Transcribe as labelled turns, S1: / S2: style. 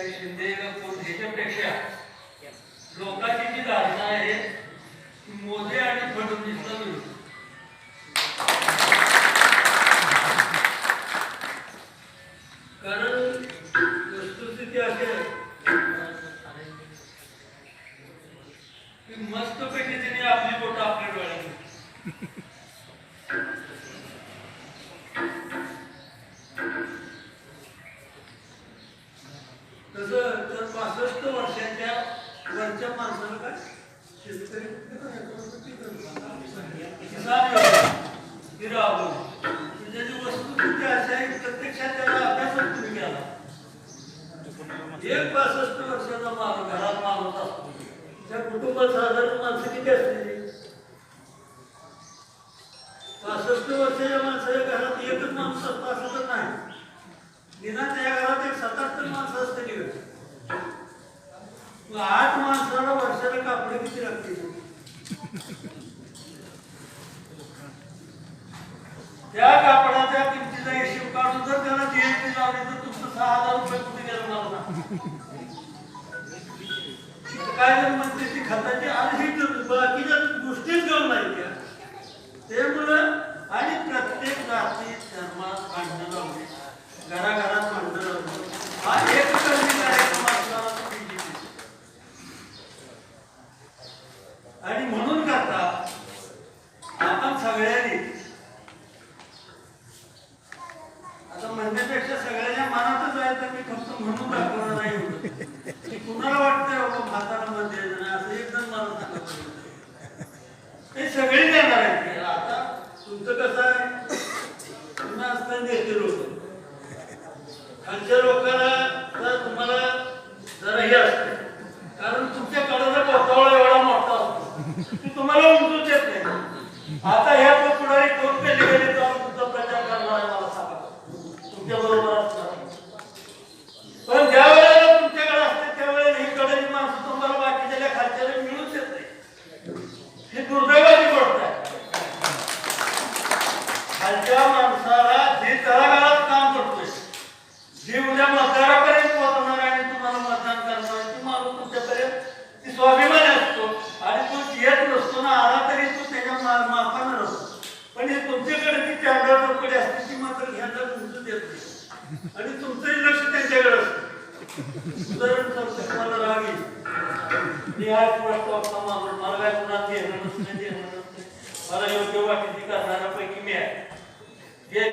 S1: काही शिंदे कोण ह्याच्यापेक्षा लोकांची जी धारणा आहे ती मोदी आणि फडणवीसला मिळते कारण वस्तुस्थिती अशी की मस्तपैकी तिने आपली बोट आपल्या डोळ्यात तसं तर पासष्ट वर्षाच्या वरच्या माणसाला काय? शेतकरी किसान योजना त्याची वस्तुस्थिती अशी आहे प्रत्यक्षात त्याला अभ्यासच तुम्ही केला एक पासष्ट वर्षाचा माणूस घरात माणूस असतो. त्या कुटुंबात साधारण माणसं किती असते पासष्ट वर्षाच्या माणसाच्या घरात एकच माणूस असतो असं तर नाही. निदान त्या घरात एक सात माणसं आठ माणसाला वर्षाला कापडे किती लागतील? त्या कापडाच्या किमतीचा हिशेब काढून जर त्याला जीएसटी लावली तर तुमचं सहा हजार रुपये कुठे गेलं लावणार काय जर म्हणते ती खताची आणि ही तर बाकीच्या गोष्टीच घेऊन नाही त्या त्यामुळं आणि प्रत्येक जाती धर्मात भांडणं लावणे घराघरात भांडणं लावणे हा एक कमी कार्यक्रम असणारा तो BJP. आणि म्हणून करता आपण सगळ्यांनी. आता म्हणण्यापेक्षा सगळ्यांच्या मनातच आहे तर मी फक्त म्हणून दाखवणार नाही की कुणाला वाटतंय बाबा म्हातारा मध्ये असं एकदम मला सांगा ते सगळे देणार आहेत. आता तुमचं कसं आहे? पुन्हा असताना नेते लोक. खालच्या लोकांना तर तुम्हाला जरा हे असते कारण तुमच्या कडाचा पोतावळा एवढा मोठा असतो की तुम्हाला उमजूच येत नाही. आता ह्या पुढारी कोण लिहिले गेले तर तुमचा प्रचार करणार आहे मला सांगा. तुमच्या बरोबर असणार. पण ज्या वेळेला तुमच्याकडे असते त्यावेळेला ही कडेची माणसं तुम्हाला बाकीच्या खालच्या मिळूच येत नाही. ही दुर्दैवाची गोष्ट आहे. खालच्या माणसाला जे तळागाळात काम करतोय जे उद्या मतदारापर्यंत पोहोचणार आहे आणि तुम्हाला मतदान करणार आहे ती माणूस तुमच्यापर्यंत ती स्वाभिमानी असतो आणि तो येत नसतो ना आला तरी तो त्याच्या मा- मापानं नसतो पण हे तुमच्याकडे ती चांदर चौकडी असते ती मात्र घ्यायला तुमचं देत नाही आणि तुमचंही लक्ष त्यांच्याकडे असतं. उदाहरण तुम्हाला राग येईल मी हा प्रश्न